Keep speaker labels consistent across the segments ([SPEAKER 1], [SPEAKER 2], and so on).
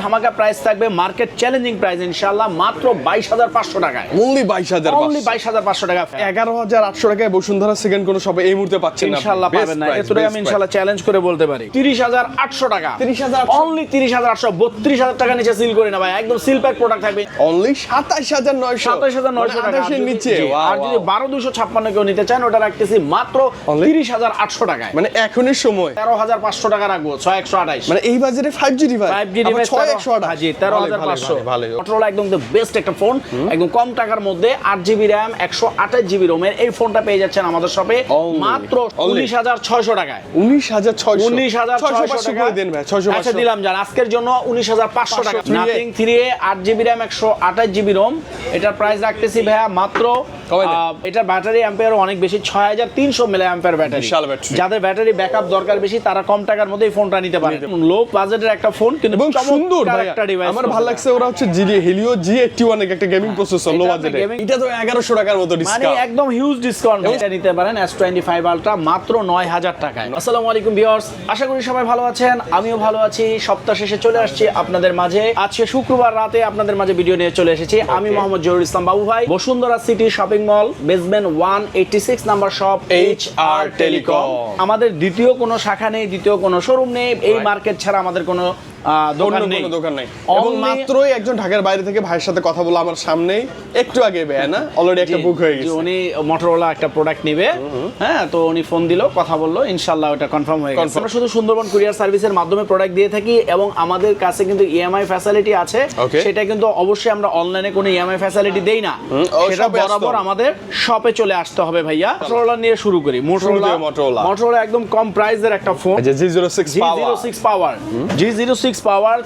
[SPEAKER 1] ধামাকা প্রাইস থাকবে market challenging price ইনশাআল্লাহ মাত্র বাইশ হাজার পাঁচশো টাকায়।
[SPEAKER 2] অনলি বাইশ হাজার
[SPEAKER 1] অনলি বাইশ হাজার পাঁচশো টাকা
[SPEAKER 2] এগারো হাজার আটশো টাকায় বসুন্ধরা সেকেন্ড কোনো শপে এই মুহূর্তে পাচ্ছেন না
[SPEAKER 1] ইনশাআল্লাহ পাবেন না। এতটাই আমি ইনশাআল্লাহ চ্যালেঞ্জ করে বলতে পারি। তিরিশ হাজার আটশো টাকা।
[SPEAKER 2] 30,800
[SPEAKER 1] অনলি তিরিশ হাজার আটশো। বত্রিশ হাজার টাকা নিচে সিল করে না ভাই। একদম সিল প্যাক প্রোডাক্ট থাকবে।
[SPEAKER 2] অনলি সাতাশ হাজার নয়শো।
[SPEAKER 1] সাতাশ হাজার নয়শো টাকা।
[SPEAKER 2] নিচে
[SPEAKER 1] আর যদি বারো দুশো ছাপ্পান্ন কেউ নিতে চান ওটা রাখতেছি মাত্র? তিরিশ হাজার আটশো টাকায়।
[SPEAKER 2] মানে এখনই সময়।
[SPEAKER 1] তেরো হাজার পাঁচশো টাকা রাখব ছয় একশো আঠাইশ।
[SPEAKER 2] মানে এই বাজারে five G device
[SPEAKER 1] five G device
[SPEAKER 2] আঠাশ
[SPEAKER 1] জি তেরো হাজার পাঁচশো।
[SPEAKER 2] ভালো
[SPEAKER 1] মটোরোলা একদম বেস্ট একটা ফোন একদম কম টাকার মধ্যে আট জিবি র্যাম একশো আঠাশ জিবি রোমের এই ফোনটা পেয়ে যাচ্ছেন আমাদের শপে মাত্র উনিশ হাজার ছয়শো টাকায়।
[SPEAKER 2] উনিশ হাজার ছয়শো।
[SPEAKER 1] উনিশ হাজার
[SPEAKER 2] ছয়শো
[SPEAKER 1] ছয়শো
[SPEAKER 2] করে দেন ভাই ছয়শো
[SPEAKER 1] আচ্ছা দিলাম যান আজকের জন্য উনিশ হাজার পাঁচশো টাকা। নাথিং থ্রি আট জিবি র্যাম একশো আঠাশ জিবি রোম এটার প্রাইস রাখতেছি ভাইয়া মাত্র এটার ব্যাটারি অ্যাম্পিয়ার অনেক বেশি ছয় হাজার তিনশো মিলি অ্যাম্পিয়ার ব্যাটারি। যাদের ব্যাটারি ব্যাকআপ দরকার বেশি তারা কম টাকার মধ্যে এই ফোনটা নিতে পারে। লো বাজেটের একটা ফোন কিন্তু
[SPEAKER 2] সুন্দর
[SPEAKER 1] একটা ডিভাইস
[SPEAKER 2] আমার ভালো লাগছে ওরা হচ্ছে G Helio G eighty one একটা গেমিং প্রসেসর লো বাজেটে এটা তো এগারোশো টাকার মতো
[SPEAKER 1] মানে একদম হিউজ ডিসকাউন্ট এটা নিতে পারেন এস টোয়েন্টি ফাইভ আলট্রা মাত্র নয় হাজার টাকায়। আসসালামু আলাইকুম ভিউয়ার্স আশা করি সবাই ভালো আছেন আমিও ভালো আছি। সপ্তাহ শেষে চলে আসছি আপনাদের মাঝে। আজকে শুক্রবার রাতে আপনাদের মাঝে ভিডিও নিয়ে চলে এসেছি। আমি মোহাম্মদ জহুর ইসলাম বাবু ভাই Bashundhara city shopping mall basement one eighty six number shop H R telecom আমাদের দ্বিতীয় কোনো শাখা নেই দ্বিতীয় কোনো শোরুম নেই। এই মার্কেট ছাড়া আমাদের কোনো দোকান নেই।
[SPEAKER 2] দোকান নাই। এবং মাত্রই একজন ঢাকার বাইরে থেকে ভাইয়ের সাথে কথা বলে আমার সামনেই একটু আগে বেয়া না? অলরেডি একটা বুক হয়ে গেছে।
[SPEAKER 1] উনি মোটরোলা একটা প্রোডাক্ট নিবে। হ্যাঁ তো উনি ফোন দিল কথা বলল ইনশাল্লাহ ওটা কনফার্ম হয়ে গেছে। আমরা শুধু সুন্দরবন কুরিয়ার সার্ভিসের মাধ্যমে প্রোডাক্ট দিয়ে থাকি এবং আমাদের কাছে কিন্তু ইএমআই ফ্যাসিলিটি আছে. সেটা কিন্তু অবশ্যই আমরা অনলাইনে কোনো ইএমআই ফ্যাসিলিটি দেই না। সেটা বরাবর আমাদের শপে চলে আসতে হবে ভাইয়া। মোটরোলা নিয়ে শুরু করি।
[SPEAKER 2] Motorola।
[SPEAKER 1] মোটরোলা একদম কম প্রাইসের একটা phone
[SPEAKER 2] G zero six
[SPEAKER 1] G zero six power G zero six power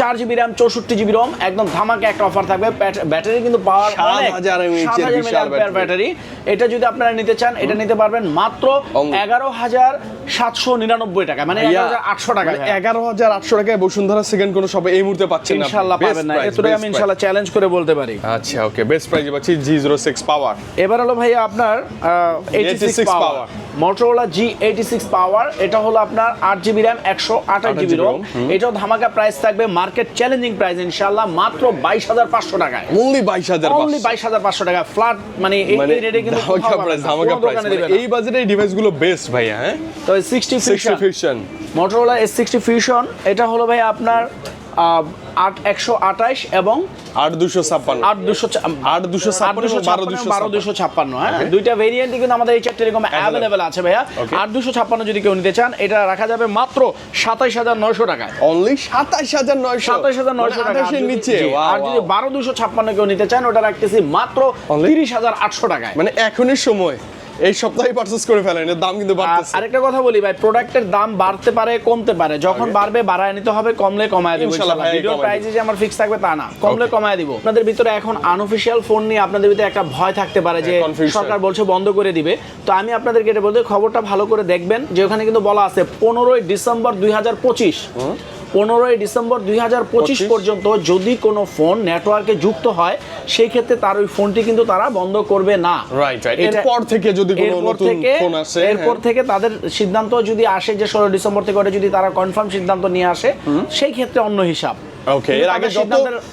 [SPEAKER 1] চার জিবি র্যাম চৌষট্টি জিবি রম একদম ধামাকে একটা অফার থাকবে। ব্যাটারি কিন্তু পাওয়ার
[SPEAKER 2] 7000 mAh এর বিশাল ব্যাটারি।
[SPEAKER 1] এটা যদি আপনারা নিতে চান এটা নিতে পারবেন মাত্র এগারো হাজার সাতশো নিরানব্বই টাকা মানে আটশো টাকা
[SPEAKER 2] মানে এগারো হাজার আটশো টাকায় বসুন্ধরা সেকেন্ড কোনো শপে এই মুহূর্তে পাচ্ছেন আপনি।
[SPEAKER 1] ইনশাল্লাহ পাবেন না। এতটাই আমি ইনশাল্লাহ চ্যালেঞ্জ করে বলতে পারি।
[SPEAKER 2] আচ্ছা ওকে বেস্ট প্রাইজে পাচ্ছি জি জিরো সিক্স পাওয়ার
[SPEAKER 1] এবার হলো ভাইয়া আপনার eighty
[SPEAKER 2] 86
[SPEAKER 1] six power Motorola G eighty six power এটা হলো আপনার আট জিবি র্যাম একশো আঠাশ
[SPEAKER 2] 28
[SPEAKER 1] জিবি রোম এটাও ধামাকা প্রাইস থাকবে মার্কেট চ্যালেঞ্জিং প্রাইস ইনশাআল্লাহ মাত্র বাইশ হাজার পাঁচশো টাকায়।
[SPEAKER 2] অনলি বাইশ হাজার
[SPEAKER 1] অনলি বাইশ হাজার পাঁচশো টাকা। ফ্ল্যাট মানে এই
[SPEAKER 2] মানে
[SPEAKER 1] রেটে কিন্তু
[SPEAKER 2] ধামাকা প্রাইস ধামাকা প্রাইস
[SPEAKER 1] দোকানে দিবে না।
[SPEAKER 2] এই বাজারে এই ডিভাইসগুলো বেস্ট ভাইয়া হ্যাঁ?
[SPEAKER 1] তো sixty
[SPEAKER 2] fusion
[SPEAKER 1] Motorola S sixty fusion এটা হলো ভাই আপনার আট একশো আঠাশ এবং
[SPEAKER 2] আট দুশো ছাপ্পান্ন।
[SPEAKER 1] আট দুশো
[SPEAKER 2] আট দুশো ছাপ্পান্ন বারো দুশো
[SPEAKER 1] ছাপ্পান্ন। হ্যাঁ? দুইটা ভেরিয়েন্টই কিন্তু আমাদের এই চারটে এরকম অ্যাভেলেবেল আছে ভাইয়া। আট দুশো ছাপ্পান্ন যদি কেউ নিতে চান এটা রাখা যাবে মাত্র সাতাইশ হাজার নয়শো টাকায়।
[SPEAKER 2] অনলি সাতাশ হাজার নয়শো।
[SPEAKER 1] সাতাইশ হাজার নয়শো টাকা। আর
[SPEAKER 2] নিচে।
[SPEAKER 1] আর যদি বারো দুশো ছাপ্পান্ন কেউ নিতে চান ওটা রাখতেছি মাত্র তিরিশ হাজার আটশো টাকায়।
[SPEAKER 2] মানে এখনই সময়। এই সপ্তাহে পারচেস করে ফেলেন এর দাম কিন্তু বাড়তেছে।
[SPEAKER 1] আরেকটা কথা বলি ভাই প্রোডাক্টের দাম বাড়তে পারে কমতে পারে। যখন বাড়বে বাড়ায় নিতে হবে কমলে কমায় দেবো
[SPEAKER 2] ইনশাল্লাহ ভাই,
[SPEAKER 1] ভিডিও প্রাইসে যে আমার ফিক্স থাকবে তা না। কমলে কমায় দিব। আপনাদের ভিতরে এখন আনঅফিশিয়াল ফোন নিয়ে আপনাদের ভিতরে একটা ভয় থাকতে পারে যে সরকার বলছে বন্ধ করে দিবে। তো আমি আপনাদেরকে এটা বলতে খবরটা ভালো করে দেখবেন যে ওখানে কিন্তু বলা আছে পনেরোই ডিসেম্বর দুই হাজার পঁচিশ। পনেরোই ডিসেম্বর দুই পর্যন্ত যদি কোনো ফোন নেটওয়ার্কে যুক্ত হয় সেই ক্ষেত্রে তার ওই ফোনটি কিন্তু তারা বন্ধ করবে না।
[SPEAKER 2] রাইট রাইট এরপর থেকে যদি কোনো
[SPEAKER 1] এরপর
[SPEAKER 2] নতুন
[SPEAKER 1] থেকে
[SPEAKER 2] ফোন আসে
[SPEAKER 1] এরপর
[SPEAKER 2] হ্যাঁ।
[SPEAKER 1] থেকে তাদের সিদ্ধান্ত যদি আসে যে ষোলো ডিসেম্বর থেকে ওটা যদি তারা কনফার্ম সিদ্ধান্ত নিয়ে আসে সেই ক্ষেত্রে অন্য হিসাব।
[SPEAKER 2] ওকে এর আগে যত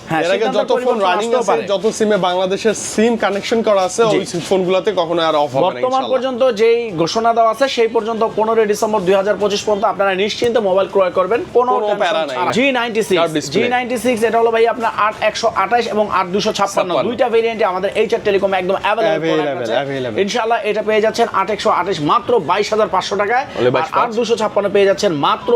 [SPEAKER 1] হ্যাঁ,
[SPEAKER 2] এর আগে যত ফোন রানিং আছে যত সিমে বাংলাদেশের সিম কানেকশন করা আছে ওই ফোনগুলোতে কখনো আর অফ হবে না
[SPEAKER 1] বর্তমান পর্যন্ত যেই ঘোষণা দেওয়া আছে সেই পর্যন্ত পনেরোই ডিসেম্বর দুই হাজার পঁচিশ পর্যন্ত আপনারা নিশ্চিন্তে মোবাইল ক্রয় করবেন। কোনো
[SPEAKER 2] প্যারা নাই।
[SPEAKER 1] G ninety
[SPEAKER 2] Curved
[SPEAKER 1] six
[SPEAKER 2] display।
[SPEAKER 1] G ninety six এটা হলো ভাই আপনার আট একশো আঠাশ এবং আট দুশো ছাপ্পান্ন।
[SPEAKER 2] 56
[SPEAKER 1] দুইটা ভেরিয়েন্টে আমাদের এইচ আর টেলিকম একদম
[SPEAKER 2] available.
[SPEAKER 1] ইনশাআল্লাহ এটা পেয়ে যাচ্ছেন আট একশো আঠাশ মাত্র বাইশ হাজার পাঁচশো টাকায়। আর
[SPEAKER 2] 22,500
[SPEAKER 1] আট দুশো ছাপ্পান্ন পেয়ে যাচ্ছেন মাত্র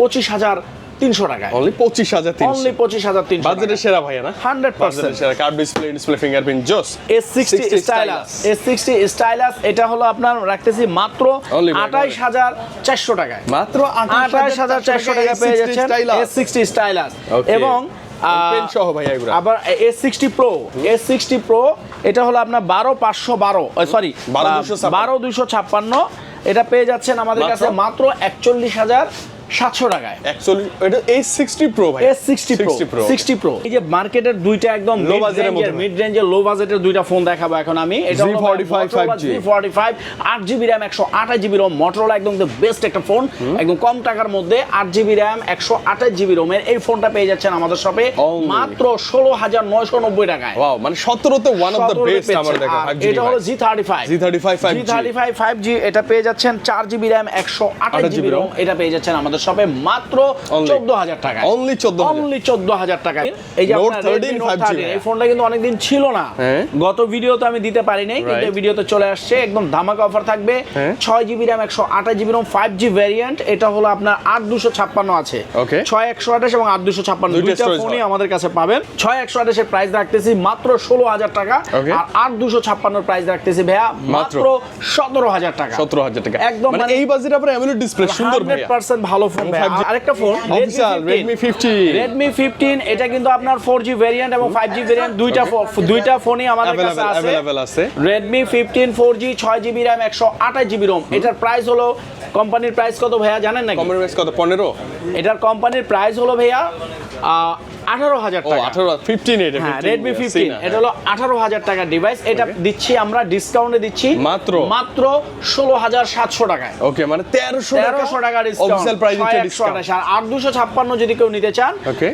[SPEAKER 1] পঁচিশ হাজার তিনশো টাকায়।
[SPEAKER 2] অনলি পঁচিশ হাজার
[SPEAKER 1] অনলি পঁচিশ হাজার তিনশো
[SPEAKER 2] বাজারের সেরা ভাইয়া না?
[SPEAKER 1] 100%
[SPEAKER 2] বাজারের সেরা। কার্ড ডিসপ্লে ডিসপ্লে ফিঙ্গারপ্রিন্ট জোস
[SPEAKER 1] S sixty stylus S sixty stylus এটা হলো আপনার রাখতেছি মাত্র আঠাইশ হাজার চারশো টাকায়।
[SPEAKER 2] মাত্র
[SPEAKER 1] আঠাশ হাজার চারশো টাকা পেয়ে যাচ্ছেন এস সিক্সটি স্টাইলাস এবং
[SPEAKER 2] সহ ভাইয়া এগুলো।
[SPEAKER 1] আবার S sixty pro S sixty pro এটা হলো আপনার বারো পাঁচশো বারো। সরি বারো দুশো ছাপ্পান্ন। এটা পেয়ে যাচ্ছেন আমাদের কাছে মাত্র একচল্লিশ হাজার সাতশো টাকায়।
[SPEAKER 2] অ্যাকচুয়ালি এটা এই সিক্সটি প্রো ভাই।
[SPEAKER 1] S sixty pro sixty pro এই যে মার্কেটের দুইটা একদম
[SPEAKER 2] এর মধ্যে
[SPEAKER 1] মিড রেঞ্জের লো বাজেটের দুইটা ফোন দেখাবো এখন আমি। এটা
[SPEAKER 2] Z45 5G
[SPEAKER 1] ফর্টি ফাইভ আট জিবি র্যাম একশো আঠাশ জিবি রোম মোটরোলা একদম বেস্ট একটা ফোন একদম কম টাকার মধ্যে আট জিবি র্যাম একশো আঠাশ জিবি রোমের এই ফোনটা পেয়ে যাচ্ছেন আমাদের শপে মাত্র ষোলো হাজার নয়শো নব্বই টাকায়।
[SPEAKER 2] ওয়াও মানে সতেরোতে ওয়ান অফ দ্য বেস্ট আমার দেখা
[SPEAKER 1] এটা হলো G thirty five
[SPEAKER 2] G thirty five five
[SPEAKER 1] G thirty five five G এটা পেয়ে যাচ্ছেন চার জিবি র্যাম একশো আঠাশ জিবি রোম এটা পেয়ে যাচ্ছেন আমাদের শপে মাত্র চোদ্দ হাজার টাকা
[SPEAKER 2] Only 14,000
[SPEAKER 1] অনলি চোদ্দ হাজার টাকা এই যে
[SPEAKER 2] Note
[SPEAKER 1] আপনার
[SPEAKER 2] 13
[SPEAKER 1] Redmi Note
[SPEAKER 2] 5G
[SPEAKER 1] 13, এই ফোনটা কিন্তু অনেকদিন ছিল না।
[SPEAKER 2] হ্যাঁ।
[SPEAKER 1] গত ভিডিও তো আমি দিতে পারি নাই কিন্তু ভিডিওতে চলে আসছে একদম ধামাকা অফার থাকবে।
[SPEAKER 2] হ্যাঁ।
[SPEAKER 1] ছয় জিবি র্যাম একশো আঠাশ GB ROM five G variant এটা হলো আপনার আট দুশো ছাপ্পান্ন আছে. ছয় একশো আঠাশ এবং আট দুশো ছাপ্পান্ন
[SPEAKER 2] দুইটা
[SPEAKER 1] ফোনই আমাদের কাছে পাবেন। ছয় একশো আঠাশের প্রাইস রাখতেছি মাত্র ষোলো হাজার টাকা আর আট দুশো ছাপ্পান্নর প্রাইস রাখতেছি ভাইয়া মাত্র সতেরো হাজার টাকা।
[SPEAKER 2] সতেরো হাজার টাকা।
[SPEAKER 1] একদম
[SPEAKER 2] মানে
[SPEAKER 1] মানে-
[SPEAKER 2] এই বাজেট আপনার অ্যামোলেড ডিসপ্লে সুন্দর ভাইয়া।
[SPEAKER 1] 100% ভালো ফোন।
[SPEAKER 2] 5G
[SPEAKER 1] আরেকটা phone
[SPEAKER 2] Redmi fifty
[SPEAKER 1] Redmi fifteen এটা কিন্তু আপনার ফোর জি ভেরিয়েন্ট এবং ফাইভ জি ভেরিয়েন্ট দুইটা দুইটা ফোনই আমাদের কাছে আছে।
[SPEAKER 2] अवेलेबल আছে।
[SPEAKER 1] ছয় জিবি র্যাম একশো আঠাশ জিবি রোম এটার প্রাইস হলো কোম্পানির প্রাইস কত ভাইয়া জানেন নাকি?
[SPEAKER 2] কোম্পানির প্রাইস কত? পনেরো?
[SPEAKER 1] এটার কোম্পানির প্রাইস হলো ভাইয়া আঠারো হাজার টাকা।
[SPEAKER 2] আঠারো ফিফটিন এটা
[SPEAKER 1] হ্যাঁ রেডমি ফিফটিন এটা হলো আঠারো হাজার টাকার ডিভাইস এটা দিচ্ছি আমরা ডিসকাউন্টে দিচ্ছি
[SPEAKER 2] মাত্র?
[SPEAKER 1] মাত্র ষোলো হাজার সাতশো টাকায়।
[SPEAKER 2] ওকে মানে তেরোশো
[SPEAKER 1] তেরোশো টাকা
[SPEAKER 2] অফিসিয়াল প্রাইস ডিসকাউন্ট
[SPEAKER 1] আর আট দুশো ছাপ্পান্ন যদি কেউ নিতে চান
[SPEAKER 2] Okay.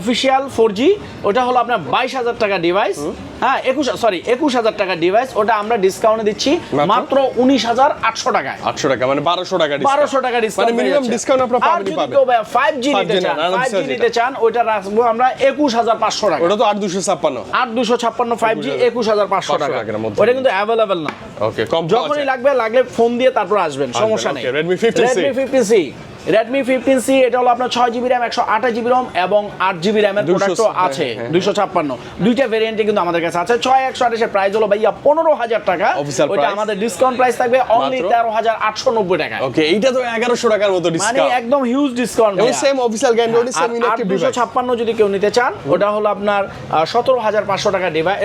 [SPEAKER 1] অফিসিয়াল ফোর জি ওটা হলো আপনার বাইশ হাজার টাকা ডিভাইস হ্যাঁ একুশ সরি একুশ হাজার টাকা ডিভাইস ওটা আমরা ডিসকাউন্টে দিচ্ছি
[SPEAKER 2] মাত্র?
[SPEAKER 1] উনিশ হাজার আটশো টাকায়।
[SPEAKER 2] আটশো টাকা মানে বারোশো টাকা
[SPEAKER 1] বারোশো টাকা ডিসকাউন্ট
[SPEAKER 2] মানে মিনিমাম ডিসকাউন্ট আপনার পাবেন
[SPEAKER 1] ফাইভ জি নিতে চান ফাইভ জি। নিতে চান ওইটা রাখব আমরা একুশ হাজার পাঁচশো টাকা।
[SPEAKER 2] ওটা তো আট দুশো ছাপ্পান্ন।
[SPEAKER 1] আট দুশো ছাপ্পান্ন ফাইভ জি একুশ হাজার পাঁচশো টাকা। ওটা কিন্তু অ্যাভেলেবেল না।
[SPEAKER 2] ওকে কম
[SPEAKER 1] যখনই লাগবে লাগলে ফোন দিয়ে তারপর আসবেন সমস্যা নেই।
[SPEAKER 2] Okay, Redmi 15C
[SPEAKER 1] Redmi fifty C Redmi fifteen C এটা হলো আপনার ছয় জিবি র্যাম একশো আঠাশ জিবি রম এবং আট জিবি র্যামের
[SPEAKER 2] 200
[SPEAKER 1] প্রোডাক্টও
[SPEAKER 2] হ্যাঁ,
[SPEAKER 1] আছে
[SPEAKER 2] হ্যাঁ,
[SPEAKER 1] দুইশো ছাপ্পান্ন। দুইটা ভেরিয়েন্টে কিন্তু আমাদের কাছে আছে। ছয় একশো আঠাশের প্রাইস হলো ভাইয়া পনেরো হাজার টাকা। ওইটা আমাদের ডিসকাউন্ট প্রাইস থাকবে অনলি? তেরো হাজার আটশো নব্বই টাকা
[SPEAKER 2] ওকে এইটা তো এগারোশো টাকার মতো
[SPEAKER 1] মানে একদম হিউজ ডিসকাউন্ট
[SPEAKER 2] সেম অফিসিয়াল গ্যান্ডি সেম ইলেকট্রিক
[SPEAKER 1] দুশো ছাপ্পান্ন যদি কেউ নিতে চান ওটা হলো আপনার সতেরো হাজার পাঁচশো টাকা ডিভাইস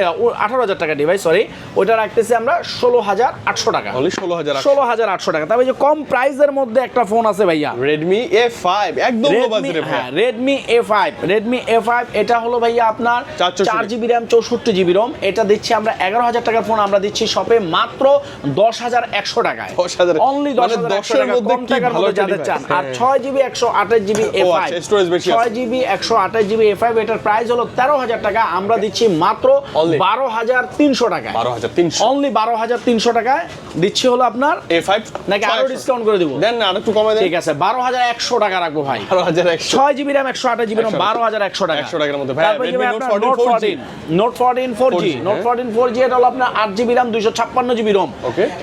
[SPEAKER 1] আঠারো হাজার টাকা ডিভাইস সরি ওটা রাখতেছি আমরা ষোলো হাজার আটশো টাকা।
[SPEAKER 2] ষোলো হাজার
[SPEAKER 1] ষোলো হাজার আটশো টাকা। তবে যে কম প্রাইসের মধ্যে একটা ফোন আছে ভাইয়া
[SPEAKER 2] রেডমি এ ফাইভ একদম লো
[SPEAKER 1] রেডমি
[SPEAKER 2] বাজেটে
[SPEAKER 1] হ্যাঁ ফাইভ রেডমি এ ফাইভ এটা হলো ভাইয়া আপনার
[SPEAKER 2] 464
[SPEAKER 1] চার জিবি র্যাম চৌষট্টি জিবি রোম এটা দিচ্ছি আমরা এগারো হাজার টাকার ফোন আমরা দিচ্ছি শপে মাত্র দশ হাজার একশো টাকায়।
[SPEAKER 2] 10,000
[SPEAKER 1] অনলি দশ
[SPEAKER 2] মানে
[SPEAKER 1] হাজার একশো
[SPEAKER 2] 10 এর মধ্যে কি ভালো
[SPEAKER 1] যাদের চান। আর
[SPEAKER 2] হ্যাঁ।
[SPEAKER 1] ছয় জিবি একশো আঠাশ জিবি এ
[SPEAKER 2] ও
[SPEAKER 1] ফাইভ
[SPEAKER 2] আচ্ছা, storage বেশি আছে।
[SPEAKER 1] ছয় জিবি একশো আঠাশ জিবি এ ফাইভ এটার প্রাইস হলো তেরো হাজার টাকা। আমরা দিচ্ছি মাত্র
[SPEAKER 2] Only?
[SPEAKER 1] বারো হাজার তিনশো টাকায়।
[SPEAKER 2] বারো হাজার তিনশো।
[SPEAKER 1] অনলি বারো হাজার তিনশো টাকায় দিচ্ছি হলো আপনার
[SPEAKER 2] এ ফাইভ
[SPEAKER 1] নাকি আরও ডিসকাউন্ট করে দিব?
[SPEAKER 2] দেন না আর একটু কমে দেন।
[SPEAKER 1] ঠিক আছে বারো হাজার একশো টাকা রাখব ভাই।
[SPEAKER 2] বারো হাজার একশো।
[SPEAKER 1] ছয় জিবি র্যাম একশো আঠাশ জিবি র্যাম বারো হাজার একশো টাকা।
[SPEAKER 2] 100 টাকার মধ্যে। ভাই,
[SPEAKER 1] তারপরে
[SPEAKER 2] Redmi
[SPEAKER 1] যাবে
[SPEAKER 2] Note
[SPEAKER 1] আপনার
[SPEAKER 2] 14
[SPEAKER 1] note fourteen note fourteen four G note. Fourteen four G এটা হলো আপনার আট জিবি র্যাম দুইশো ছাপ্পান্ন জিবি রোম.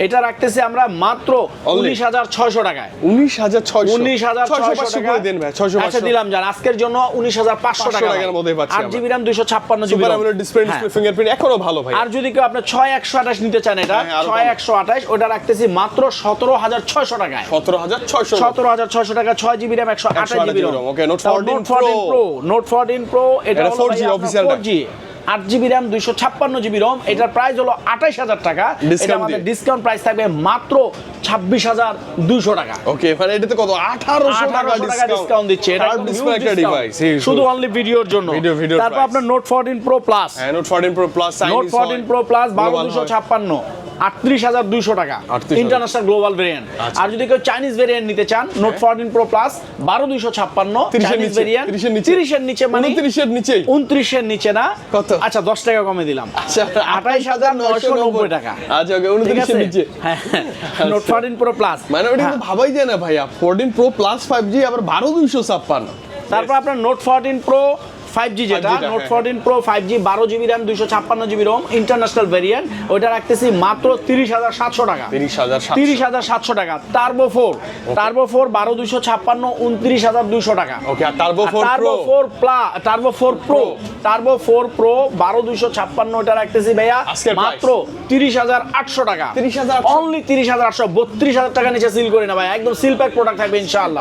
[SPEAKER 1] এটা রাখতেছি আমরা মাত্র উনিশ হাজার ছয়শো টাকায়।
[SPEAKER 2] উনিশ হাজার ছয়শো।
[SPEAKER 1] উনিশ হাজার
[SPEAKER 2] ছয়শো করে দেন ভাই ছয়শো
[SPEAKER 1] আচ্ছা দিলাম যান আজকের জন্য উনিশ হাজার পাঁচশো টাকা
[SPEAKER 2] টাকার মধ্যেই পাচ্ছি
[SPEAKER 1] আট জিবি র্যাম দুইশো ছাপ্পান্ন জিবি
[SPEAKER 2] ডিসপ্লে। ফিঙ্গারপ্রিন্ট এখনও ভালো ভাই।
[SPEAKER 1] আর যদি কেউ আপনার ছয় একশো আঠাশ নিতে চান এটা
[SPEAKER 2] হ্যাঁ,
[SPEAKER 1] ছয় একশো আঠাশ ওটা রাখতেছি মাত্র সতেরো হাজার ছয়শো টাকায়।
[SPEAKER 2] সতেরো হাজার ছয়শো।
[SPEAKER 1] সতেরো হাজার ছয়শো টাকা ছয় জিবি র্যাম একশো আঠাশ GB
[SPEAKER 2] Okay, Note 14
[SPEAKER 1] pro note fourteen pro এটা হলো
[SPEAKER 2] 4G official
[SPEAKER 1] ফোর জি আট জিবি র্যাম দুইশো ছাপ্পান্ন জিবি রোম এটার প্রাইস হলো আঠাশ হাজার টাকা। এটা আমাদের ডিসকাউন্ট প্রাইস থাকবে মাত্র ছাব্বিশ হাজার দুইশো টাকা।
[SPEAKER 2] ওকে মানে এটাতে কত? আঠারোশো টাকা
[SPEAKER 1] ডিসকাউন্ট দিচ্ছে। এটা
[SPEAKER 2] একটা ডিভাইস
[SPEAKER 1] শুধু অনলি ভিডিওর জন্য। তারপর আপনার note fourteen pro plus
[SPEAKER 2] note fourteen pro plus
[SPEAKER 1] note fourteen pro plus বারো দুশো ছাপ্পান্ন। আটত্রিশ হাজার দুইশো টাকা। International global variant. আর যদি কেউ চাইনিজ ভেরিয়েন্ট নিতে চান নোট ফোরটিন প্রো প্লাস বারো দুইশো ছাপ্পান্ন চাইনিজ
[SPEAKER 2] নিচে,
[SPEAKER 1] ভেরিয়েন্ট
[SPEAKER 2] 30 এর নিচে।
[SPEAKER 1] তিরিশের নিচে মানে
[SPEAKER 2] উনত্রিশের নিচেই।
[SPEAKER 1] উনত্রিশের নিচে না?
[SPEAKER 2] কত?
[SPEAKER 1] আচ্ছা দশ টাকা কমে দিলাম।
[SPEAKER 2] আচ্ছা
[SPEAKER 1] আঠাইশ হাজার নয়শো নব্বই টাকা।
[SPEAKER 2] আচ্ছা ওকে উনত্রিশের নিচে।
[SPEAKER 1] হ্যাঁ। নোট ফোরটিন প্রো প্লাস
[SPEAKER 2] মানে ওটা কিন্তু ভাবাই যায় না ভাইয়া। Fourteen pro plus five G আবার বারো দুইশো ছাপ্পান্ন।
[SPEAKER 1] তারপর আপনার note fourteen pro five G note note. Fourteen pro five G বারো জিবি র্যাম দুইশো ছাপ্পান্ন জিবি রোম ইন্টারন্যাশনাল ভেরিয়েন্ট ওইটা রাখতেছি মাত্র তিরিশ হাজার সাতশো টাকা।
[SPEAKER 2] তিরিশ হাজার
[SPEAKER 1] তিরিশ হাজার সাতশো টাকা। টার্বো ফোর টার্বো ফোর বারো দুইশো ছাপ্পান্ন উনত্রিশ হাজার দুইশো টাকা।
[SPEAKER 2] Okay turbo four
[SPEAKER 1] turbo four plus turbo four pro turbo four pro বারো দুইশো ছাপ্পান্ন ওটা রাখতেছি ভাইয়া মাত্র তিরিশ হাজার আটশো টাকা।
[SPEAKER 2] 30,800
[SPEAKER 1] অনলি তিরিশ হাজার আটশো বত্রিশ হাজার টাকা নিচে সিল করে না ভাই একদম সিল প্যাক প্রোডাক্ট থাকবে ইনশাআল্লাহ।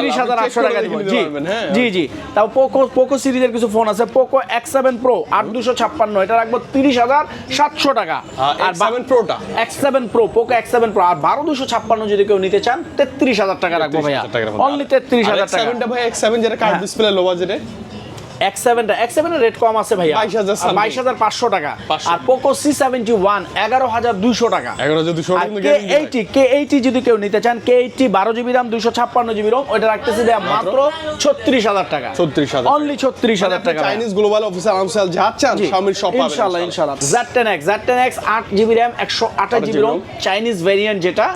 [SPEAKER 1] তিরিশ হাজার আটশো টাকা জি
[SPEAKER 2] হ্যাঁ।
[SPEAKER 1] জি জি। তাও পোকো পোকো সিরিজ সিরিজের কিছু ফোন আছে পোকো এক্স সেভেন প্রো আট দুশো ছাপ্পান্ন। এটা রাখব তিরিশ হাজার সাতশো টাকা।
[SPEAKER 2] আর seven প্রোটা
[SPEAKER 1] X seven pro Poco X seven pro আর বারো দুশো ছাপ্পান্ন যদি কেউ নিতে চান তেত্রিশ হাজার টাকা রাখব ভাইয়া। অনলি তেত্রিশ হাজার টাকা।
[SPEAKER 2] ভাই এক্স সেভেন যেটা কার্ড
[SPEAKER 1] হ্যাঁ।
[SPEAKER 2] ডিসপ্লে লো বাজেটে
[SPEAKER 1] এক্স সেভেনটা এক্স সেভেনের রেট কম আছে ভাইয়া। বাইশ হাজার পাঁচশো টাকা। আর পোকো সি সেভেন্টি ওয়ান এগারো হাজার দুইশো টাকা।
[SPEAKER 2] এগারো হাজার দুশো
[SPEAKER 1] কে এইটি কে এইটি যদি কেউ নিতে চান কে এইটি বারো জিবি রাম দুইশো ছাপ্পান্ন জিবি রোম ওটা রাখতেছি ভাইয়া মাত্র? ছত্রিশ হাজার টাকা।
[SPEAKER 2] 36,000
[SPEAKER 1] অনলি ছত্রিশ হাজার টাকা
[SPEAKER 2] চাইনিজ গ্লোবাল অফিসার আমসাল যা চান শাওমির সব পাবেন
[SPEAKER 1] ইনশাআল্লাহ ইনশাআল্লাহ। Z10X Z10X 8 GB RAM 128 GB ROM Chinese variant যেটা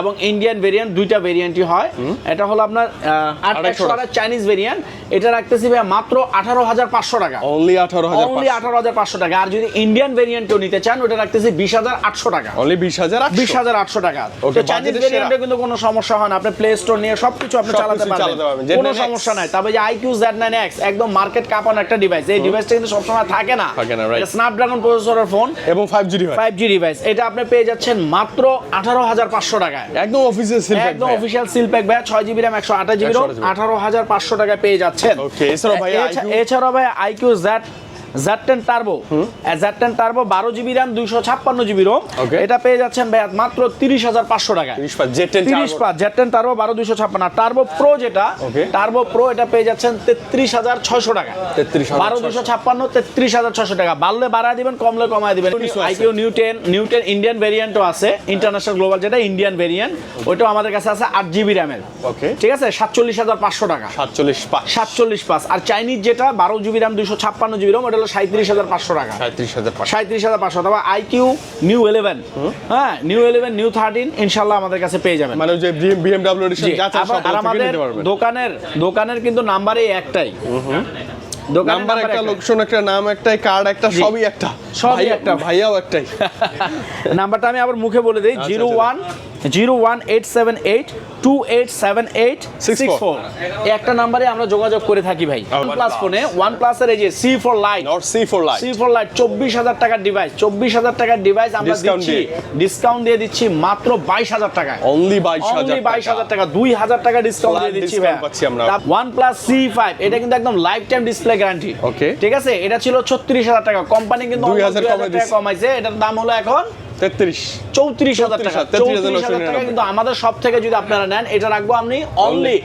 [SPEAKER 1] এবং ইন্ডিয়ান ভেরিয়েন্ট দুইটা ভেরিয়েন্টই হয়। এটা হলো আপনার আহ,
[SPEAKER 2] 2800
[SPEAKER 1] চাইনিজ ভেরিয়েন্ট এটা রাখতেছি ভাইয়া মাত্র 18500 টাকা।
[SPEAKER 2] অনলি আঠারো হাজার
[SPEAKER 1] অনলি 18500 টাকা। আর যদি ইন্ডিয়ান ভেরিয়েন্টও নিতে চান ওটা রাখতেছি 20800 টাকা।
[SPEAKER 2] অনলি বিশ হাজার
[SPEAKER 1] বিশ হাজার আটশো টাকা। তো চাইনিজ ভেরিয়েন্টে কিন্তু কোনো সমস্যা হয় না। আপনি প্লে স্টোর নিয়ে সবকিছু আপনি চালাতে পারবেন। কোনো সমস্যা নাই। তবে যে আইকিউ জেড নাইন এক্স একদম মার্কেট কাঁপানো একটা ডিভাইস এই ডিভাইসটা কিন্তু সবসময় থাকে না।
[SPEAKER 2] থাকে না, right.
[SPEAKER 1] স্ন্যাপড্রাগন প্রসেসরের ফোন
[SPEAKER 2] এবং ফাইভ হয়
[SPEAKER 1] ফাইভ জি ডিভাইস এটা আপনি পেয়ে যাচ্ছেন মাত্র আঠারো হাজার পাঁচশো টাকায়।
[SPEAKER 2] একদম অফিসিয়াল সিল
[SPEAKER 1] একদম অফিসিয়াল সিল প্যাক ভাই ছয় জিবি র্যাম একশো আঠাশ জিবি রোম
[SPEAKER 2] 128 GB
[SPEAKER 1] আঠারো হাজার পাঁচশো টাকায় পেয়ে যাচ্ছেন।
[SPEAKER 2] Okay, এছাড়াও ভাই
[SPEAKER 1] এছাড়াও ভাই iQOO Z ten turbo ten turbo বারো জিবি র্যাম দুইশো ছাপ্পান্ন জিবি রোম এটা পেয়ে যাচ্ছেন ভাই মাত্র তিরিশ হাজার পাঁচশো টাকায়।
[SPEAKER 2] তিরিশ পাঁচ টেন
[SPEAKER 1] টার্বো বারো দুইশো ছাপ্পান্ন। টার্বো প্রো যেটা টার্বো প্রো এটা পেয়ে যাচ্ছেন তেত্রিশ হাজার ছয়শো টাকা বারো দুশো ছাপ্পান্ন তেত্রিশ হাজার ছশো টাকা। বাড়লে বাড়ায় দিবেন কমলে কমায় দিবেন। IQOO new ten new ten Indian ভেরিয়েন্টও আছে। ইন্টারন্যাশনাল গ্লোবাল যেটা ইন্ডিয়ান ভেরিয়েন্ট ওইটাও আমাদের কাছে আছে আট জিবি র্যামের
[SPEAKER 2] ওকে
[SPEAKER 1] ঠিক আছে? সাতচল্লিশ হাজার পাঁচশো টাকা।
[SPEAKER 2] সাতচল্লিশ
[SPEAKER 1] সাতচল্লিশ পাঁচ। আর চাইনিজ যেটা বারো জিবি র্যাম দুশো ছাপ্পান্ন জিবি রোম ওটা হলো সাঁত্রিশ হাজার পাঁচশো টাকা।
[SPEAKER 2] সাঁত্রিশ হাজার
[SPEAKER 1] সাঁত্রিশ হাজার পাঁচশো অথবা আইকিউ নিউ ইলেভেন হ্যাঁ নিউ ইলেভেন নিউ থার্টিন ইনশাল্লাহ আমাদের কাছে পেয়ে যাবেন।
[SPEAKER 2] মানে যে বিএমডাব্লিউ
[SPEAKER 1] আর আমাদের দোকানের দোকানের কিন্তু নাম্বারই একটাই।
[SPEAKER 2] নাম্বার একটা। লোকেশন একটা নাম একটাই কার্ড একটা সবই একটা।
[SPEAKER 1] সবই একটা।
[SPEAKER 2] ভাইয়াও একটাই।
[SPEAKER 1] নাম্বারটা আমি আবার মুখে বলে দিই
[SPEAKER 2] আচ্ছা,
[SPEAKER 1] জিরো
[SPEAKER 2] আচ্ছা।
[SPEAKER 1] One zero one eight seven eight two eight seven eight six. Four একটা নাম্বারে আমরা যোগাযোগ করে থাকি ভাই। ওয়ান প্লাস ফোনে ওয়ান প্লাসের এই যে C four lite
[SPEAKER 2] C four lite
[SPEAKER 1] C four lite চব্বিশ হাজার টাকার ডিভাইস চব্বিশ হাজার টাকার ডিভাইস আমরা দিচ্ছি। ডিসকাউন্ট দিয়ে দিচ্ছি মাত্র বাইশ হাজার টাকায়।
[SPEAKER 2] অনলি বাইশ
[SPEAKER 1] অনলি বাইশ হাজার টাকা দুই হাজার টাকা ডিসকাউন্ট দিয়ে দিচ্ছি
[SPEAKER 2] পাচ্ছি
[SPEAKER 1] ওয়ান প্লাস সি ফাইভ এটা কিন্তু একদম lifetime display guarantee
[SPEAKER 2] Okay.
[SPEAKER 1] ঠিক আছে? এটা ছিল ছত্রিশ হাজার টাকা। কোম্পানি কিন্তু
[SPEAKER 2] 2000
[SPEAKER 1] 2000
[SPEAKER 2] কমাই
[SPEAKER 1] টাকা। কমাইছে। এটার দাম হলো এখন
[SPEAKER 2] তেত্রিশ।
[SPEAKER 1] চৌত্রিশ হাজার টাকা।
[SPEAKER 2] 34,000
[SPEAKER 1] হাজার টাকা কিন্তু আমাদের সব থেকে যদি আপনারা নেন এটা রাখব আপনি অনলি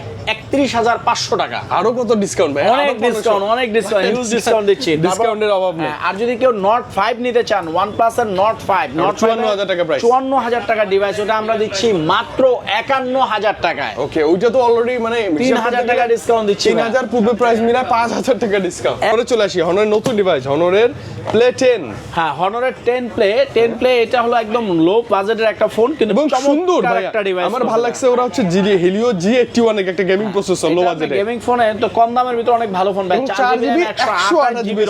[SPEAKER 1] একত্রিশ হাজার পাঁচশো টাকা।
[SPEAKER 2] আরও কত ডিসকাউন্ট ভাই?
[SPEAKER 1] অনেক ডিসকাউন্ট অনেক ডিসকাউন্ট হিউজ ডিসকাউন্ট দিচ্ছি।
[SPEAKER 2] ডিসকাউন্টের অভাব নেই।
[SPEAKER 1] হ্যাঁ, আর যদি কেউ নট ফাইভ নিতে চান ওয়ান প্লাস এর নট ফাইভ নট
[SPEAKER 2] 54,000 টাকা price।
[SPEAKER 1] চুয়ান্ন হাজার টাকা ডিভাইস ওটা আমরা দিচ্ছি মাত্র একান্ন হাজার টাকায়।
[SPEAKER 2] ওকে ওইটা তো অলরেডি মানে
[SPEAKER 1] তিন হাজার টাকা ডিসকাউন্ট দিচ্ছি
[SPEAKER 2] তিন হাজার পূর্বে প্রাইস মিলা পাঁচ হাজার টাকা ডিসকাউন্ট পরে চলে আসি হনরের নতুন ডিভাইস হনরের প্লে টেন
[SPEAKER 1] হ্যাঁ হনরের টেন প্লে টেন প্লে এটা হলো একদম লো বাজেটের একটা ফোন কিন্তু
[SPEAKER 2] সুন্দর
[SPEAKER 1] একটা ডিভাইস
[SPEAKER 2] আমার ভালো লাগছে ওরা হচ্ছে G Helio G eighty one একটা গেমিং প্রসেসর লো বাজেটে
[SPEAKER 1] গেমিং ফোনে তো কম দামের ভিতরে অনেক ভালো ফোন ভাই। 4
[SPEAKER 2] 4
[SPEAKER 1] জিবি 128 জিবি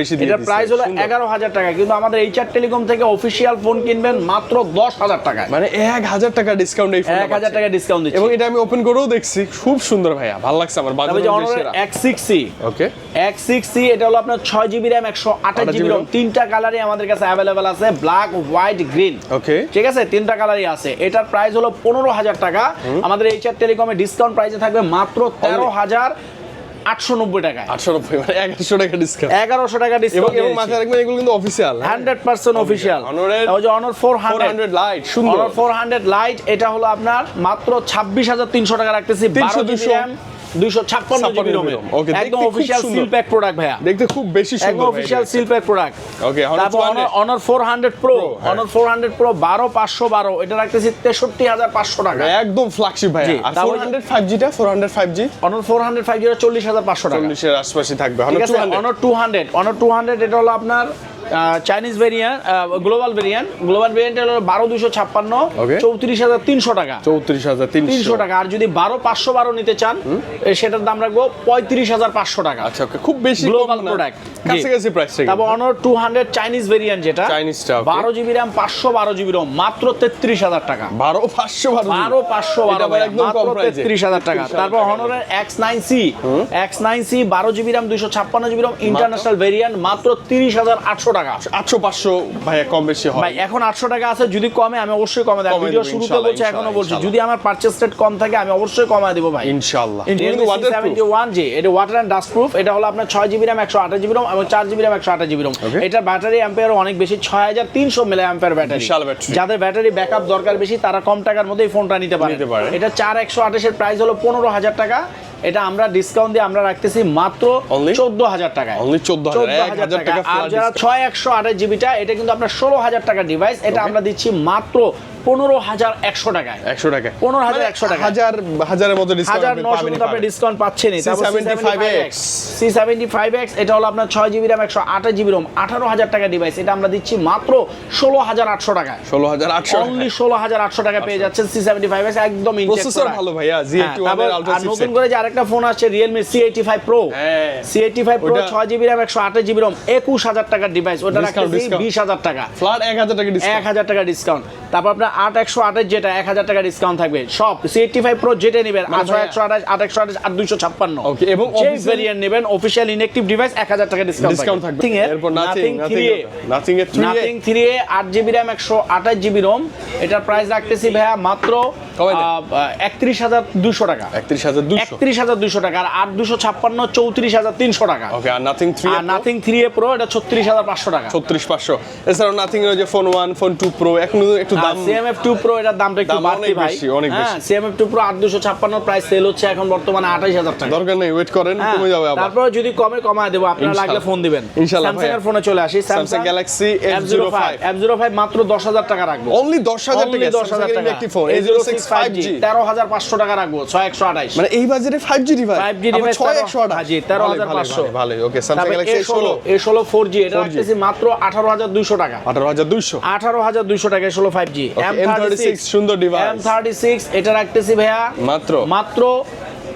[SPEAKER 2] বেশি দিয়ে
[SPEAKER 1] এটা প্রাইস হলো 11000 টাকা। কিন্তু আমাদের এইচআর টেলিকম থেকে অফিশিয়াল ফোন কিনবেন মাত্র 10000 টাকায়।
[SPEAKER 2] মানে এক হাজার টাকা ডিসকাউন্ট এই ফোন
[SPEAKER 1] 1000 টাকা ডিসকাউন্ট দিচ্ছি।
[SPEAKER 2] এবং এটা আমি ওপেন করেও দেখছি। খুব সুন্দর ভাইয়া। ভালো লাগছে আমার। বাজারে
[SPEAKER 1] X6C
[SPEAKER 2] ওকে
[SPEAKER 1] X6C এটা হলো আপনার 6 জিবি RAM 128 জিবি রোম তিনটা কালারই আমাদের কাছে অ্যাভেলেবেল আছে ব্ল্যাক হোয়াইট গ্রিন
[SPEAKER 2] ওকে
[SPEAKER 1] ঠিক আছে? তিনটা কালারই আছে। এটার প্রাইস হলো পনেরো হাজার টাকা। আমাদের এইচআর টেলিকমে ডিসকাউন্ট প্রাইসে থাকবে মাত্র তেরো হাজার আটশো নব্বই টাকা
[SPEAKER 2] আটশো নব্বই মানে এগারোশো টাকা ডিসকাউন্ট
[SPEAKER 1] এগারোশো টাকা ডিসকাউন্ট
[SPEAKER 2] এবং মাথায় রাখবেন এগুলো কিন্তু অফিসিয়াল হ্যাঁ।
[SPEAKER 1] হান্ড্রেড পার্সেন্ট অফিসিয়াল ওই যে অনর ফোর হান্ড্রেড
[SPEAKER 2] লাইট সুন্দর।
[SPEAKER 1] ফোর হান্ড্রেড লাইট এটা হলো আপনার মাত্র ছাব্বিশ হাজার তিনশো টাকা রাখতেছি।
[SPEAKER 2] তিনশো দুশো। 256
[SPEAKER 1] একদম অফিশিয়াল প্রোডাক্ট ভাইয়া।
[SPEAKER 2] দেখতে খুব বেশি সুন্দর
[SPEAKER 1] একদম official seal pack product
[SPEAKER 2] okay
[SPEAKER 1] তারপর অনর 400 প্রো অনর 400 প্রো 12 512 এটা রাখতেছি 63500 টাকা।
[SPEAKER 2] একদম ফ্ল্যাগশিপ
[SPEAKER 1] ভাইয়া।
[SPEAKER 2] আর 400 5G টা? 400 5G
[SPEAKER 1] অনর 400 5G 40500 টাকা।
[SPEAKER 2] 40 এর আশপাশে থাকবে।
[SPEAKER 1] অনর
[SPEAKER 2] 200
[SPEAKER 1] অনর 200 অনর 200 এটা হলো আপনার Chinese variant global variant global variant হলো বারো দুশো ছাপ্পান্ন চৌত্রিশ হাজার তিনশো টাকা।
[SPEAKER 2] 34300
[SPEAKER 1] তিনশো। টাকা। আর যদি বারো পাঁচশো বারো নিতে চান সেটার দাম রাখব পঁয়ত্রিশ হাজার পাঁচশো টাকা।
[SPEAKER 2] আচ্ছা খুব বেশি না।
[SPEAKER 1] product,
[SPEAKER 2] কাছাকাছি প্রাইস
[SPEAKER 1] তারপর Honor two hundred Chinese variant যেটা।
[SPEAKER 2] Chinese টা, okay.
[SPEAKER 1] বারো জিবি র্যাম পাঁচশো বারো জিবি রোম মাত্র তেত্রিশ হাজার টাকা।
[SPEAKER 2] 12 500
[SPEAKER 1] বারো পাঁচশো বারো
[SPEAKER 2] আবার একদম
[SPEAKER 1] মাত্র তেত্রিশ হাজার টাকা। তারপর হনরের X nine C X nine C বারো জিবি র্যাম দুইশো ছাপ্পান্ন জিবি র্যাম ইন্টারন্যাশনাল ভেরিয়েন্ট মাত্র তিরিশ হাজার আটশো টাকা।
[SPEAKER 2] আটশো পাঁচশো ভাইয়া কম বেশি হয়।
[SPEAKER 1] ভাই এখন আটশো টাকা আছে যদি কমে আমি অবশ্যই কমে দেবো। ভিডিও শুরুতে বলছি
[SPEAKER 2] এখনও
[SPEAKER 1] বলছি। যদি আমার পারচেস রেট কম থাকে আমি অবশ্যই কমায় দেবো ভাই।
[SPEAKER 2] ওয়াটারপ্রুফ
[SPEAKER 1] C71 জি এটা ওয়াটার অ্যান্ড ডাস্ট প্রুফ এটা হলো আপনার ছয় জিবি র্যাম একশো আঠাশ জিবি রম এবং চার জিবি র্যাম একশো আঠাশ জিবি রম
[SPEAKER 2] Okay.
[SPEAKER 1] এটার ব্যাটারি অ্যাম্পেয়ার অনেক বেশি ছয় হাজার তিনশো মিলে অ্যাম্পেয়ার ব্যাটারি। যাদের ব্যাটারি ব্যাকআপ দরকার বেশি তারা কম টাকার মধ্যে এই ফোনটা নিতে পারে। এটা চার একশো আঠাশের প্রাইস হলো পনেরো হাজার টাকা। এটা আমরা ডিসকাউন্ট দিয়ে আমরা রাখতেছি মাত্র? চোদ্দ হাজার টাকায়।
[SPEAKER 2] অনলি
[SPEAKER 1] চোদ্দ হাজার টাকা আর যারা ছয় একশো আঠাশ জিবিটা এটা কিন্তু আপনার ষোলো হাজার টাকা ডিভাইস এটা আমরা দিচ্ছি মাত্র পনেরো হাজার একশো টাকায়।
[SPEAKER 2] একশো টাকা
[SPEAKER 1] পনেরো হাজার
[SPEAKER 2] মানে
[SPEAKER 1] একশো টাকা
[SPEAKER 2] হাজার হাজারের মতো
[SPEAKER 1] হাজার নশো কিন্তু আপনি ডিসকাউন্ট পাচ্ছেনই।
[SPEAKER 2] C75X
[SPEAKER 1] C seventy five X এটা হলো আপনার ছয় জিবি র্যাম একশো আঠাশ জিবি রোম আঠারো হাজার টাকা ডিভাইস এটা আমরা দিচ্ছি মাত্র ষোলো হাজার আটশো টাকায়।
[SPEAKER 2] ষোলো হাজার আটশো
[SPEAKER 1] অনলি ষোলো হাজার আটশো টাকা পেয়ে যাচ্ছেন সি সেভেন্টি ফাইভ এক্স একদম
[SPEAKER 2] প্রসেসর ভালো ভাইয়া জি
[SPEAKER 1] হ্যাঁ, আর নতুন করে যে আরেকটা ফোন আসছে Realme C eighty five pro
[SPEAKER 2] হ্যাঁ।
[SPEAKER 1] সি এইটি ফাইভ প্রো ছয় জিবি র্যাম একশো আঠাশ জিবি রোম একুশ হাজার টাকার ডিভাইস ওটা
[SPEAKER 2] discount।
[SPEAKER 1] বিশ হাজার টাকা।
[SPEAKER 2] ফ্ল্যাট এক হাজার টাকা
[SPEAKER 1] এক হাজার টাকা ডিসকাউন্ট তারপর আপনার আট একশো আঠাশ যেটা এক হাজার টাকা ডিসকাউন্ট থাকবে। সব সি এইটটি ফাইভ প্রো যেটা নেবেন
[SPEAKER 2] আঠারো
[SPEAKER 1] একশো আঠাশ আট একশো আঠাশ আট দুইশো ছাপ্পান্ন।
[SPEAKER 2] এবং
[SPEAKER 1] যে
[SPEAKER 2] official-
[SPEAKER 1] ভেরিয়েন্ট নেবেন অফিসিয়াল ইনেকটিভ ডিভাইস এক হাজার টাকা ডিসকাউন্ট
[SPEAKER 2] ডিসকাউন্ট থাকবে। নাথিং থ্রি
[SPEAKER 1] নাথিং থ্রি আট জিবি র্যাম একশো আঠাশ জিবি রোম এটার প্রাইস রাখতেছি ভাইয়া মাত্র। একত্রিশ হাজার দুশো টাকা।
[SPEAKER 2] একত্রিশ হাজার দুশো।
[SPEAKER 1] একত্রিশ হাজার দুশো টাকা আর আট দুশো ছাপ্পান্ন চৌত্রিশ হাজার তিনশো টাকা।
[SPEAKER 2] ওকে আর নাথিং থ্রি
[SPEAKER 1] আর নাথিং থ্রি এ প্রো এটা ছত্রিশ হাজার পাঁচশো টাকা।
[SPEAKER 2] ছত্রিশ পাঁচশো। এছাড়াও নাথিং এর যে phone one phone two pro এখন একটু দাম
[SPEAKER 1] সিএমএফ টু প্রো এটার দামটা একটু বাড়তি ভাই।
[SPEAKER 2] অনেক
[SPEAKER 1] হ্যাঁ
[SPEAKER 2] বেশি।
[SPEAKER 1] সিএমএফ টু প্রো আট দুশো ছাপ্পান্ন প্রাইস সেল হচ্ছে এখন বর্তমানে আঠাইশ হাজার টাকা।
[SPEAKER 2] দরকার নেই ওয়েট করেন
[SPEAKER 1] হ্যাঁ,
[SPEAKER 2] কমে যাবে আবার।
[SPEAKER 1] তারপর যদি কমে কমায় দেবো। আপনারা লাগলে ফোন দিবেন।
[SPEAKER 2] ইনশাল্লাহ
[SPEAKER 1] স্যামসাং এর। ফোনে চলে আসি।
[SPEAKER 2] Samsung Galaxy
[SPEAKER 1] F05 F05 মাত্র দশ হাজার টাকা রাখব।
[SPEAKER 2] অনলি দশ হাজার টাকা
[SPEAKER 1] 10,000 টাকা।
[SPEAKER 2] একটি phone A zero six five G
[SPEAKER 1] তেরো টাকা রাখব ছয় একশো আঠাইশ।
[SPEAKER 2] মানে এই বাজারে ফাইভ ডিভাইস
[SPEAKER 1] 5G device
[SPEAKER 2] ছয়
[SPEAKER 1] তেরো-
[SPEAKER 2] একশো আঠাশ।
[SPEAKER 1] জি, তেরো হাজার
[SPEAKER 2] ওকে স্যামসাং
[SPEAKER 1] তারপরে
[SPEAKER 2] গ্যালাক্সি
[SPEAKER 1] এ ষোলো।
[SPEAKER 2] ষোলো
[SPEAKER 1] এ ষোলো ফোর জি এটা রাখতেছি মাত্র আঠারো হাজার দুইশো টাকা।
[SPEAKER 2] আঠারো হাজার দুইশো।
[SPEAKER 1] আঠারো হাজার দুইশো টাকা ষোলো ফাইভ জি
[SPEAKER 2] Okay, M36 সুন্দর device।
[SPEAKER 1] এম এটা রাখতেছি ভাইয়া
[SPEAKER 2] মাত্র?
[SPEAKER 1] মাত্র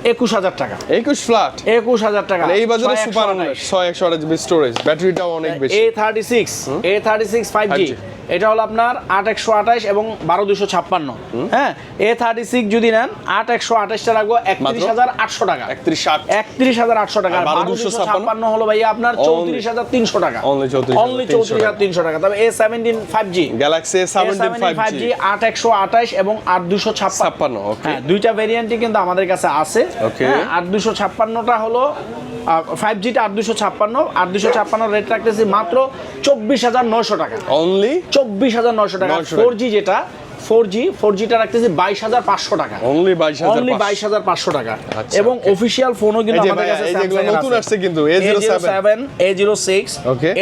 [SPEAKER 1] একুশ হাজার টাকা।
[SPEAKER 2] একুশ ফ্ল্যাট
[SPEAKER 1] একুশ হাজার টাকা।
[SPEAKER 2] মানে এই বাজারে সুপার ছয় একশো স্টোরেজ ব্যাটারিটাও অনেক বেশি।
[SPEAKER 1] A thirty six A thirty six five G
[SPEAKER 2] 5G
[SPEAKER 1] এটা হলো আপনার আট একশো আঠাশ এবং বারো দুশো ছাপ্পান্ন। হ্যাঁ এ থার্টি সিক্স যদি নেন আট একশো আঠাশটা রাখব একত্রিশ হাজার আটশো টাকা।
[SPEAKER 2] একত্রিশ
[SPEAKER 1] হাজার আটশো টাকা বারো দুশো ছাপ্পান্ন? হলো ভাইয়া আপনার চৌত্রিশ হাজার তিনশো টাকা। অনলি চৌত্রিশ হাজার তিনশো টাকা। তবে A seventeen five G
[SPEAKER 2] Galaxy seventeen five G
[SPEAKER 1] আট একশো আঠাশ এবং আট দুশো ছাপ্পান্ন।
[SPEAKER 2] ছাপ্পান্ন
[SPEAKER 1] হ্যাঁ দুইটা ভেরিয়েন্টই কিন্তু আমাদের কাছে আছে। হ্যাঁ, আট দুশো ছাপ্পান্নটা হলো ফাইভ জিটা আট দুশো ছাপ্পান্ন। আট দুশো ছাপ্পান্ন রেট রাখতেছি মাত্র চব্বিশ হাজার নয়শো টাকা।
[SPEAKER 2] অনলি
[SPEAKER 1] চব্বিশ হাজার নয়শো টাকা
[SPEAKER 2] 900
[SPEAKER 1] ফোর জি যেটা ফোর জি ফোর জিটা রাখতেছি বাইশ হাজার পাঁচশো টাকা।
[SPEAKER 2] অনলি বাইশ
[SPEAKER 1] অনলি বাইশ হাজার পাঁচশো টাকা।
[SPEAKER 2] আচ্ছা,
[SPEAKER 1] এবং অফিসিয়াল ফোনও কিন্তু আমাদের কাছে
[SPEAKER 2] নতুন আসছে কিন্তু, A07
[SPEAKER 1] seven A zero six.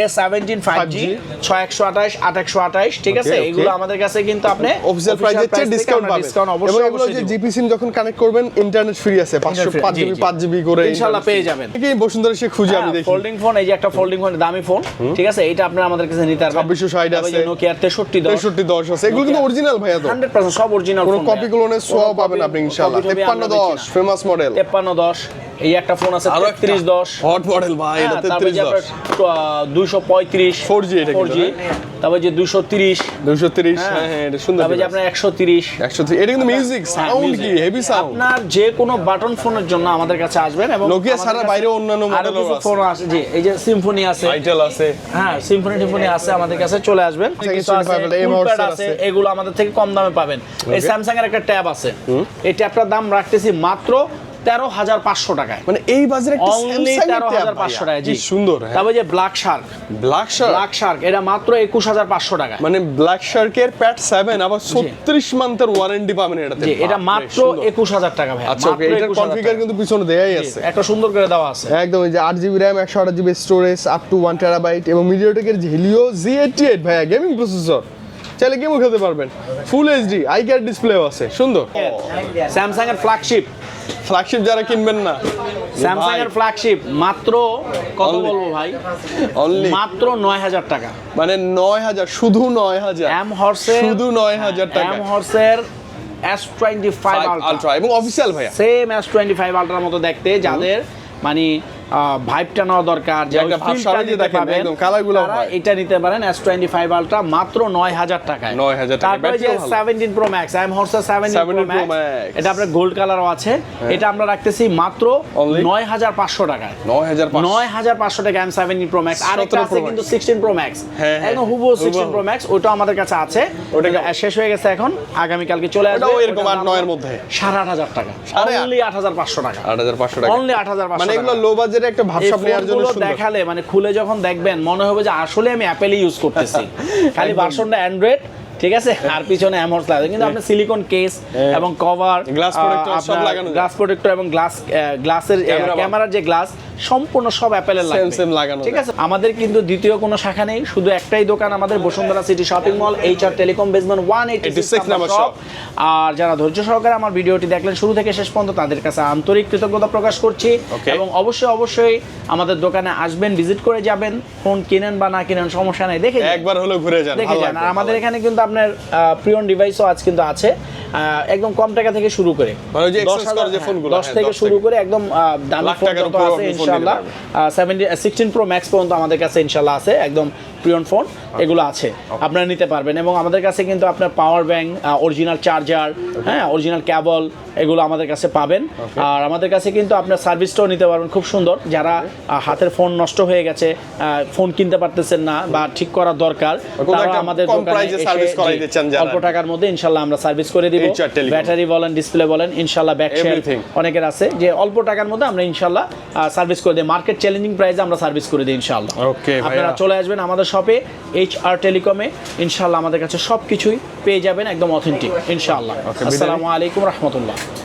[SPEAKER 1] A seventeen five G ছয় একশো আঠাশ আট একশো আঠাশ ঠিক আছে. এগুলো আমাদের কাছে কিন্তু আপনি
[SPEAKER 2] অফিসিয়াল প্রাইসের চেয়ে ডিসকাউন্ট পাবেন।
[SPEAKER 1] ডিসকাউন্ট
[SPEAKER 2] এবং
[SPEAKER 1] অবশ্যই
[SPEAKER 2] এগুলো যে জিপি সিম যখন কানেক্ট করবেন ইন্টারনেট ফ্রি আছে পাঁচশো পাঁচ জিবি পাঁচ জিবি করে
[SPEAKER 1] ইনশাল্লাহ পেয়ে যাবেন।
[SPEAKER 2] কি বসুন্ধরা সে খুঁজে আমি দেখি।
[SPEAKER 1] ফোল্ডিং ফোন এই যে একটা ফোল্ডিং ফোন দামি ফোন ঠিক আছে? এটা আপনার আমাদের কাছে নিতে পারবেন।
[SPEAKER 2] 2660 আছে।
[SPEAKER 1] তেষট্টি দশ।
[SPEAKER 2] আছে। এগুলো কিন্তু অরিজিনাল ভাইয়া তো
[SPEAKER 1] হান্ড্রেড পার্সেন্ট সব অরিজিনাল
[SPEAKER 2] কোনো কপি গুলো সোয়াও পাবেন আপনি ইনশাআল্লাহ তেপ্পান্ন দশ ফেমাস মডেল
[SPEAKER 1] তেপ্পান্ন দশ এই একটা ফোন আছে
[SPEAKER 2] আরও
[SPEAKER 1] তেত্রিশ দশ।
[SPEAKER 2] হট মডেল ভাই এটা তেত্রিশ দশ।
[SPEAKER 1] দুশো পঁয়ত্রিশ
[SPEAKER 2] 4G এটা
[SPEAKER 1] ফোর জি তারপরে যে দুশো তিরিশ।
[SPEAKER 2] দুশো তিরিশ হ্যাঁ হ্যাঁ এটা সুন্দর
[SPEAKER 1] তারপরে যে আপনার একশো তিরিশ।
[SPEAKER 2] একশো এটা কিন্তু মিউজিক সাউন্ড কি হেভি সাউন্ড
[SPEAKER 1] আপনার যে কোনো বাটন ফোনের জন্য আমাদের কাছে আসবেন এবং
[SPEAKER 2] Nokia ছাড়া বাইরে অন্যান্য মডেলও আছে।
[SPEAKER 1] ফোন আছে জি এই যে সিম্ফনি আছে।
[SPEAKER 2] আইটেল আছে।
[SPEAKER 1] হ্যাঁ সিম্ফনি টিম্ফনি আছে আমাদের কাছে চলে আসবেন। কিছু আছে,
[SPEAKER 2] 25 এটা, M
[SPEAKER 1] Coolpad
[SPEAKER 2] Horse-এর
[SPEAKER 1] আছে
[SPEAKER 2] আছে।
[SPEAKER 1] এগুলো আমাদের থেকে কম দামে পাবেন। এই স্যামসাং এর একটা ট্যাব আছে। এই ট্যাবটার দাম রাখতেছি মাত্র তেরো হাজার পাঁচশো টাকায়।
[SPEAKER 2] মানে এই বাজারে
[SPEAKER 1] তেরো হাজার পাঁচশো টাকা জি।
[SPEAKER 2] সুন্দর হ্যাঁ।
[SPEAKER 1] তারপরে যে Black Shark
[SPEAKER 2] Black Shark
[SPEAKER 1] Black Shark এটা মাত্র একুশ হাজার পাঁচশো টাকা
[SPEAKER 2] মানে ব্ল্যাক শার্কের প্যাট সেভেন আবার ছত্রিশ মান্থের ওয়ারেন্টি পাবেন এটাতে।
[SPEAKER 1] এটা মাত্র একুশ হাজার টাকা ভাই
[SPEAKER 2] আচ্ছা ওকে এটার কনফিগার কিন্তু পিছনে দেয়াই আছে।
[SPEAKER 1] একটা সুন্দর করে দেওয়া আছে।
[SPEAKER 2] একদম এই যে আট জিবি র্যাম একশো আট GB storage up to one terabyte এবং মিডিয়াটেকের হিলিও জি এইটটি এইট ভাইয়া গেমিং প্রসেসর চাইলে গেমও খেলতে পারবেন? ফুল এইচডি আই কার্ড ডিসপ্লেও আছে সুন্দর।
[SPEAKER 1] স্যামসাং এর ফ্ল্যাগশিপ
[SPEAKER 2] ফ্ল্যাগশিপ যারা কিনবেন না।
[SPEAKER 1] স্যামসাং এর ফ্ল্যাগশিপ মাত্র কত বলব ভাই?
[SPEAKER 2] অনলি
[SPEAKER 1] মাত্র নয় হাজার টাকা।
[SPEAKER 2] মানে নয় হাজার শুধু নয় হাজার।
[SPEAKER 1] এম হর্সের
[SPEAKER 2] শুধু নয় হাজার টাকা।
[SPEAKER 1] M হর্সের S twenty five ultra
[SPEAKER 2] ultra এবং অফিশিয়াল ভাইয়া।
[SPEAKER 1] সেম এস টোয়েন্টি ফাইভ আলট্রার মতো দেখতে যাদের মানে ভাইবটা নেওয়া দরকার
[SPEAKER 2] একটা হয়।
[SPEAKER 1] এটা নিতে পারেন এস টোয়েন্টি ফাইভ আলট্রা মাত্র নয় হাজার টাকায়।
[SPEAKER 2] 9,000 টাকায়,
[SPEAKER 1] তারপরে যে seventeen pro max I M হর্সা seventeen pro max এটা আপনার গোল্ড কালারও আছে। এটা আমরা রাখতেছি মাত্র নয় হাজার পাঁচশো টাকায়।
[SPEAKER 2] নয় হাজার পাঁচশো।
[SPEAKER 1] নয় হাজার পাঁচশো টাকা এম সেভেন্টিন প্রো ম্যাক্স আরেকটা
[SPEAKER 2] 17
[SPEAKER 1] আছে কিন্তু সিক্সটিন প্রো ম্যাক্স
[SPEAKER 2] হ্যাঁ, হ্যাঁ।
[SPEAKER 1] সিক্সটিন প্রো ম্যাক্স ওটা আমাদের কাছে আছে।
[SPEAKER 2] ওটা
[SPEAKER 1] শেষ হয়ে গেছে এখন আগামীকালকে চলে আসবে।
[SPEAKER 2] এরকম
[SPEAKER 1] দাম
[SPEAKER 2] নয়ের মধ্যে।
[SPEAKER 1] সাড়ে আট হাজার টাকা।
[SPEAKER 2] সাড়ে আট?
[SPEAKER 1] হাজার পাঁচশো টাকা।
[SPEAKER 2] আট হাজার পাঁচশো টাকা।
[SPEAKER 1] অনলি আট হাজার
[SPEAKER 2] মানে এগুলো লো বাজেটে একটা ভাবসাব নেওয়ার জন্য সুন্দর।
[SPEAKER 1] দেখালে মানে খুলে যখন দেখবেন মনে হবে যে আসলে আমি অ্যাপেলই ইউজ করতেছি। খালি ভার্সনটা অ্যান্ড্রয়েড ঠিক আছে? আর পিছনে অ্যামোর্স লাগে কিন্তু আপনার সিলিকন কেস এবং কভার
[SPEAKER 2] গ্লাস প্রোটেক্টর সব লাগানো
[SPEAKER 1] গ্লাস প্রোটেক্টর এবং গ্লাস গ্লাসের ক্যামেরার যে গ্লাস সম্পূর্ণ সব অ্যাপেলের লাগবে।
[SPEAKER 2] same লাগানো
[SPEAKER 1] ঠিক আছে? আমাদের কিন্তু দ্বিতীয় কোনো শাখা নেই শুধু একটাই দোকান আমাদের Bashundhara city shopping mall H R telecom basement one eighty
[SPEAKER 2] 86 number shop।
[SPEAKER 1] আর যারা ধৈর্য সহকারে আমার ভিডিওটি দেখলেন শুরু থেকে শেষ পর্যন্ত তাদের কাছে আন্তরিক কৃতজ্ঞতা প্রকাশ করছি। এবং অবশ্যই অবশ্যই আমাদের দোকানে আসবেন ভিজিট করে যাবেন। ফোন কিনেন বা না কিনেন সমস্যা নেই দেখে
[SPEAKER 2] একবার হলো ঘুরে যান
[SPEAKER 1] দেখে যান। আর আমাদের এখানে কিন্তু আপনার প্রিয়ন ডিভাইসও আজ কিন্তু আছে। একদম কম টাকা থেকে শুরু করে।
[SPEAKER 2] মানে যে
[SPEAKER 1] দশ হ্যাঁ,
[SPEAKER 2] হ্যাঁ,
[SPEAKER 1] থেকে শুরু করে একদম দামি ফোন আছে ইনশাআল্লাহ। সেভেন্টি সিক্সটিন প্রো ম্যাক্স পর্যন্ত আমাদের কাছে ইনশাল্লাহ আছে একদম প্রিয়ন ফোন এগুলো আছে আপনারা নিতে পারবেন। এবং আমাদের কাছে কিন্তু আপনার পাওয়ার ব্যাংক অরিজিনাল চার্জার হ্যাঁ অরিজিনাল এগুলো আমাদের কাছে পাবেন। আর আমাদের কাছে কিন্তু আপনার সার্ভিসটাও নিতে পারবেন খুব সুন্দর। যারা হাতের ফোন নষ্ট হয়ে গেছে ফোন কিনতে পারতেছেন না বা ঠিক করা দরকার তারা আমাদের। অল্প টাকার মধ্যে ইনশাল্লাহ আমরা সার্ভিস করে দিব। ব্যাটারি বলেন ডিসপ্লে বলেন ইনশাল্লাহ ব্যাক অনেকের আছে। যে অল্প টাকার মধ্যে আমরা ইনশাল্লাহ সার্ভিস করে দিই মার্কেট চ্যালেঞ্জিং প্রাইসে আমরা সার্ভিস করে দিই ইনশাল্লাহ
[SPEAKER 2] ওকে
[SPEAKER 1] আপনারা চলে আসবেন আমাদের শপে এইচ আর টেলিকমে ইনশাল্লাহ আমাদের কাছে সব কিছুই পেয়ে যাবেন একদম অথেন্টিক ইনশাল্লাহ
[SPEAKER 2] Okay,
[SPEAKER 1] আসসালামু আলাইকুম রহমতুল্লাহ।